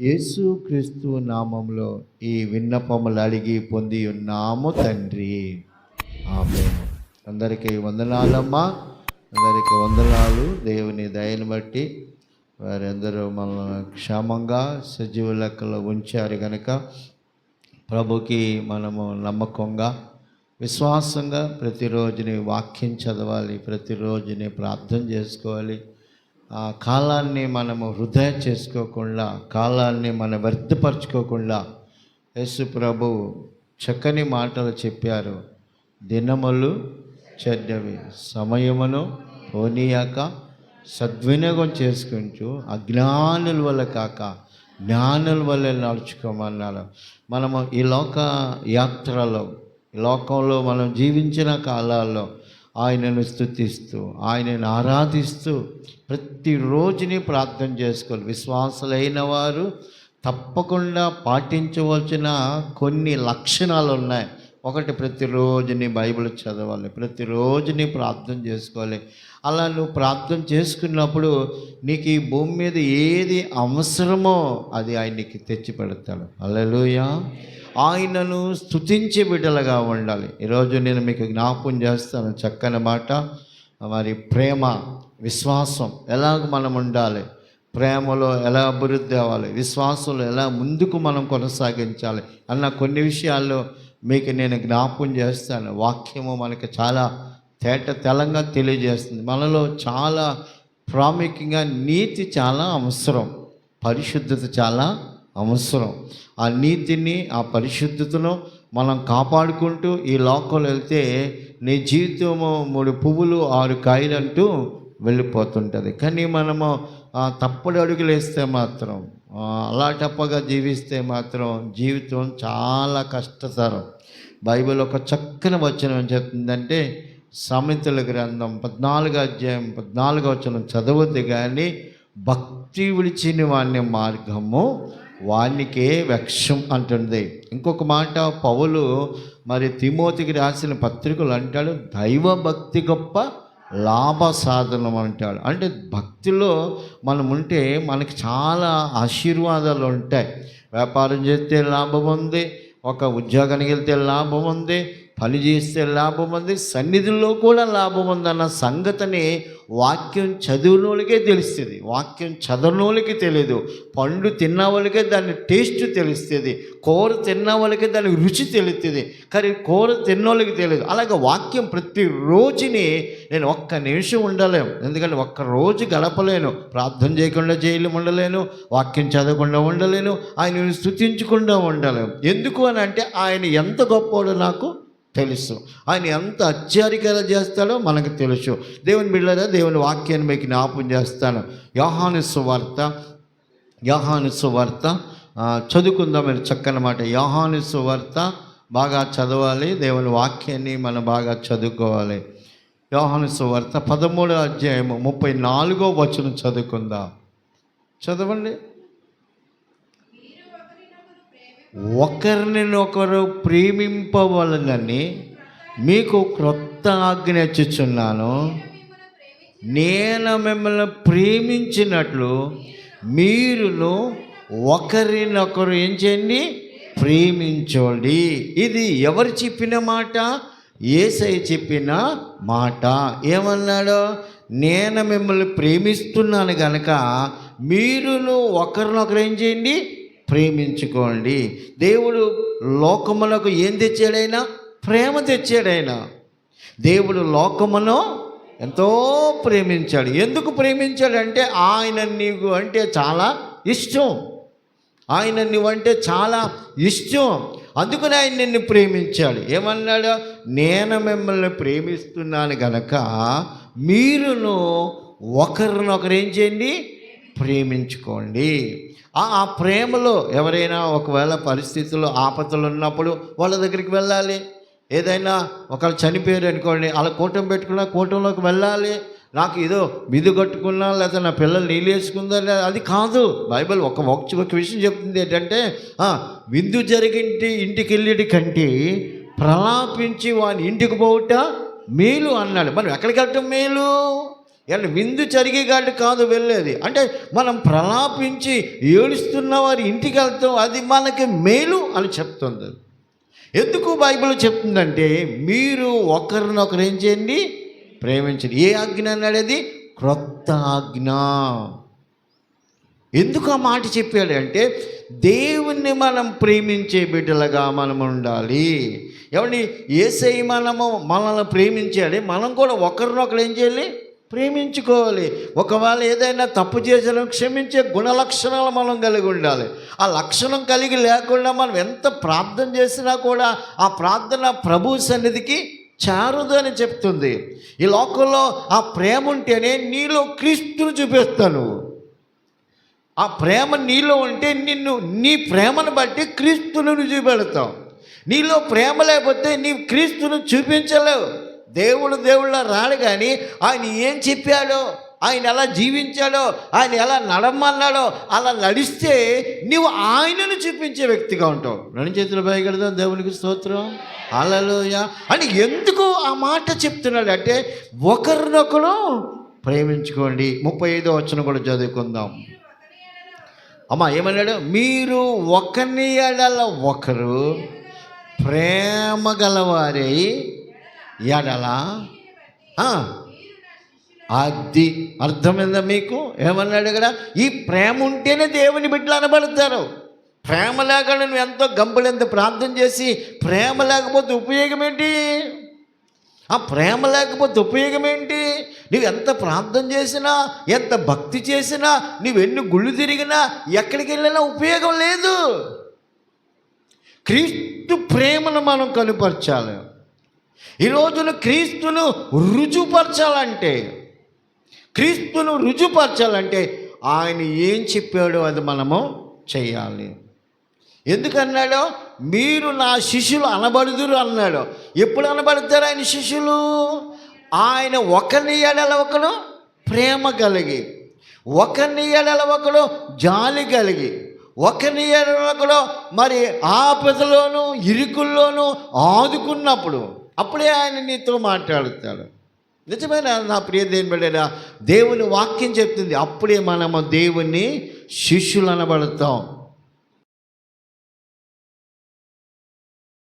యేసుక్రీస్తు నామంలో ఈ విన్నపములు అడిగి పొంది ఉన్నాము తండ్రి. ఆమె అందరికీ వందనాలమ్మా. అందరికీ వందనాలు. దేవుని దయని బట్టి వారందరూ మనల్ని క్షేమంగా సజీవ లెక్కలో ఉంచారు కనుక ప్రభుకి మనము నమ్మకంగా విశ్వాసంగా ప్రతిరోజుని వాక్యం చదవాలి ప్రతిరోజుని ప్రార్థన చేసుకోవాలి. ఆ కాలాన్ని మనము హృదయ చేసుకోకుండా కాలాన్ని మనం వ్యర్థపరచుకోకుండా యేసు ప్రభు చక్కని మాటలు చెప్పారు. దినములు చెడ్డవి. సమయమును పోనీయాక సద్వినియోగం చేసుకుంటూ అజ్ఞానుల వల్ల కాక జ్ఞానుల వల్ల నడుచుకోమన్నారు. మనము ఈ లోక యాత్రలో ఈ లోకంలో మనం జీవించిన కాలాల్లో ఆయనను స్థుతిస్తూ ఆయనను ఆరాధిస్తూ ప్రతిరోజుని ప్రార్థన చేసుకోవాలి. విశ్వాసులైన వారు తప్పకుండా పాటించవలసిన కొన్ని లక్షణాలు ఉన్నాయి. ఒకటి ప్రతిరోజుని బైబిల్ చదవాలి ప్రతిరోజుని ప్రార్థన చేసుకోవాలి. అలా నువ్వు ప్రార్థన చేసుకున్నప్పుడు నీకు ఈ భూమి మీద ఏది అవసరమో అది ఆయనకి తెచ్చి పెడతాడు అల్లెలుయా ఆయనను స్తుతించే బిడ్డలుగా ఉండాలి. ఈరోజు నేను మీకు జ్ఞాపకం చేస్తాను చక్కని మాట. మరి ప్రేమ విశ్వాసం ఎలాగ మనం ఉండాలి? ప్రేమలో ఎలా అభివృద్ధి అవ్వాలి? విశ్వాసంలో ఎలా ముందుకు మనం కొనసాగించాలి? అన్న కొన్ని విషయాల్లో మీకు నేను జ్ఞాపకం చేస్తాను. వాక్యము మనకి చాలా తేట తెలంగా తెలియజేస్తుంది. మనలో చాలా ప్రాముఖ్యంగా నీతి చాలా అవసరం. పరిశుద్ధత చాలా అవసరం. ఆ నీతిని ఆ పరిశుద్ధతను మనం కాపాడుకుంటూ ఈ లోకంలో వెళ్తే నీ జీవితము మూడు పువ్వులు ఆరు కాయలు అంటూ వెళ్ళిపోతుంటుంది. కానీ మనము తప్పుడు అడుగులు వేస్తే మాత్రం అలాటప్పగా జీవిస్తే మాత్రం జీవితం చాలా కష్టతరం. బైబిల్ ఒక చక్కని వచనం ఏం చెప్తుందంటే సమితుల గ్రంథం పద్నాలుగు అధ్యాయం పద్నాలుగు వచనం చదవద్దు కానీ భక్తి విడిచిన వాణ్ణి మార్గము వానికే వక్షం అంటుంది. ఇంకొక మాట పౌలు మరి తిమోతికి రాసిన పత్రికలు అంటాడు దైవ భక్తి గొప్ప లాభ సాధనం అంటాడు. అంటే భక్తిలో మనం ఉంటే మనకి చాలా ఆశీర్వాదాలు ఉంటాయి. వ్యాపారం చేస్తే లాభం ఉంది ఒక ఉద్యోగానికి వెళ్తే లాభం ఉంది పని చేస్తే లాభం ఉంది సన్నిధిలో కూడా లాభం ఉందన్న సంగతిని వాక్యం చదివినోళ్ళకే తెలుస్తుంది. వాక్యం చదవనోళ్ళకి తెలియదు పండు తిన్న వాళ్ళకే దాని టేస్ట్ తెలుస్తుంది. కూర తిన్న వాళ్ళకే దాని రుచి తెలుస్తుంది. కానీ కూర తిన్నోళ్ళకి తెలియదు అలాగే వాక్యం ప్రతి రోజుని నేను ఒక్క నిమిషం ఉండలేము ఎందుకంటే ఒక్క రోజు గడపలేను. ప్రార్థన చేయకుండా చేయలేము ఉండలేను. వాక్యం చదవకుండా ఉండలేను. ఆయనను స్థుతించకుండా ఉండలేము ఎందుకు అని అంటే ఆయన ఎంత గొప్పోడో నాకు తెలుసు. ఆయన ఎంత అత్యారికలు చేస్తాడో మనకు తెలుసు. దేవుని బిడ్డరా దేవుని వాక్యాన్ని మీకు జ్ఞాపం చేస్తాను. యోహాను సువార్త యోహాను సువార్త చదువుకుందాం మీరు చక్కని మాట. యోహాను సువార్త బాగా చదవాలి దేవుని వాక్యాన్ని మనం బాగా చదువుకోవాలి. యోహాను సువార్త పదమూడో అధ్యాయము ముప్పై నాలుగో వచనం చదువుకుందాం. చదవండి. ఒకరినొకరు ప్రేమింపవలనని మీకు క్రొత్త ఆజ్ఞ ఇచ్చుచున్నాను. నేను మిమ్మల్ని ప్రేమించినట్లు మీరును ఒకరినొకరు ఏం చేయండి? ప్రేమించండి. ఇది ఎవరు చెప్పిన మాట? ఏసై చెప్పిన మాట. ఏమన్నాడు? నేను మిమ్మల్ని ప్రేమిస్తున్నాను కనుక మీరును ఒకరినొకరు ఏం చేయండి? ప్రేమించుకోండి. దేవుడు లోకములకు ఏం తెచ్చాడైనా? ప్రేమ తెచ్చాడైనా. దేవుడు లోకమును ఎంతో ప్రేమించాడు. ఎందుకు ప్రేమించాడంటే ఆయన నీకు అంటే చాలా ఇష్టం. ఆయన నువ్వంటే చాలా ఇష్టం. అందుకని ఆయన నిన్ను ప్రేమించాడు. ఏమన్నాడు? నేను మిమ్మల్ని ప్రేమిస్తున్నాను గనక మీరును ఒకరినొకరు ఏం చేయండి? ప్రేమించుకోండి. ఆ ప్రేమలో ఎవరైనా ఒకవేళ పరిస్థితుల్లో ఆపదలు ఉన్నప్పుడు వాళ్ళ దగ్గరికి వెళ్ళాలి. ఏదైనా ఒకళ్ళు చనిపోయారు అనుకోండి అలా కూటం పెట్టుకున్నా కూటంలోకి వెళ్ళాలి. నాకు ఏదో బిదు కట్టుకున్నా లేదా నా పిల్లలు నీళ్ళు వేసుకుందా లేదా అది కాదు. బైబిల్ ఒక ఒక విషయం చెప్తుంది ఏంటంటే విందు జరిగింటి ఇంటికి వెళ్ళేటి కంటే ప్రలాపించి వాని ఇంటికి పోవుట మేలు అన్నాడు. మనం ఎక్కడికి వెళ్ళటం మేలు? ఇలా విందు జరిగేగాడు కాదు వెళ్ళేది. అంటే మనం ప్రలాపించి ఏడుస్తున్న వారి ఇంటికి వెళ్తాం అది మనకి మేలు అని చెప్తుంది. ఎందుకు బైబిల్ చెప్తుందంటే మీరు ఒకరినొకరు ఏం చేయండి? ప్రేమించండి. ఏ ఆజ్ఞ అనేది క్రొత్త ఆజ్ఞ. ఎందుకు ఆ మాట చెప్పాడు అంటే దేవుణ్ణి మనం ప్రేమించే బిడ్డలుగా మనం ఉండాలి. ఏమండి? ఏసై మనము మనల్ని ప్రేమించాలి. మనం కూడా ఒకరినొకరు ఏం చేయాలి? ప్రేమించుకోవాలి. ఒకవేళ ఏదైనా తప్పు చేసిన క్షమించే గుణ లక్షణాలు మనం కలిగి ఉండాలి. ఆ లక్షణం కలిగి లేకుండా మనం ఎంత ప్రార్థన చేసినా కూడా ఆ ప్రార్థన ప్రభు సన్నిధికి చారుదు అని చెప్తుంది. ఈ లోకంలో ఆ ప్రేమ ఉంటేనే నీలో క్రీస్తుని చూపిస్తాను. ఆ ప్రేమ నీలో ఉంటే నిన్ను నీ ప్రేమను బట్టి క్రీస్తును చూపెడతావు. నీలో ప్రేమ లేకపోతే నీ క్రీస్తును చూపించలేవు. దేవుడు దేవుళ్ళ రాడు కానీ ఆయన ఏం చెప్పాడో ఆయన ఎలా జీవించాడో ఆయన ఎలా నడమన్నాడో అలా నడిస్తే నీవు ఆయనను చూపించే వ్యక్తిగా ఉంటావు. రెండు చేతులు భయగడదాం దేవునికి స్తోత్రం. అలలోయ అని ఎందుకు ఆ మాట చెప్తున్నాడు అంటే ఒకరినొకరు ప్రేమించుకోండి. ముప్పై ఐదో వచ్చిన కూడా చదువుకుందాం. అమ్మా ఏమన్నాడు? మీరు ఒకరిని ఎడల ఒకరు ప్రేమ గలవారై ఎడల? ఆ, అది అర్థమైందా మీకు? ఏమన్నాడు ఇక్కడ ఈ ప్రేమ ఉంటేనే దేవుని బిడ్డలు అనబడతారు. ప్రేమ లేకుండా నువ్వు ఎంతో గంపలెంత ప్రార్థన చేసి ప్రేమ లేకపోతే ఉపయోగం ఏంటి? ఆ ప్రేమ లేకపోతే ఉపయోగం ఏంటి? నువ్వు ఎంత ప్రార్థన చేసినా ఎంత భక్తి చేసినా నువ్వు ఎన్ని గుళ్ళు తిరిగినా ఎక్కడికి వెళ్ళినా ఉపయోగం లేదు. క్రీస్తు ప్రేమను మనం కనుపరచాలి. ఈ రోజున క్రీస్తును రుజుపరచాలంటే క్రీస్తును రుజుపరచాలంటే ఆయన ఏం చెప్పాడో అది మనము చేయాలి. ఎందుకన్నాడో? మీరు నా శిష్యులు అనబడుదురు అన్నాడు. ఎప్పుడు అనబడతారు ఆయన శిష్యులు? ఆయన ఒకరిని ఎడల ఒకడు ప్రేమ కలిగి ఒకరిని ఎడల ఒకడు జాలి కలిగి ఒకరిని ఎడల ఒకడు మరి ఆపదలోను ఇరుకుల్లోనూ ఆదుకున్నప్పుడు అప్పుడే ఆయన నీతో మాట్లాడుతాడు. నిజమైన నా ప్రియ దేవుని దేవుని వాక్యం చెప్తుంది. అప్పుడే మనము దేవుని శిష్యులు అనబడతాం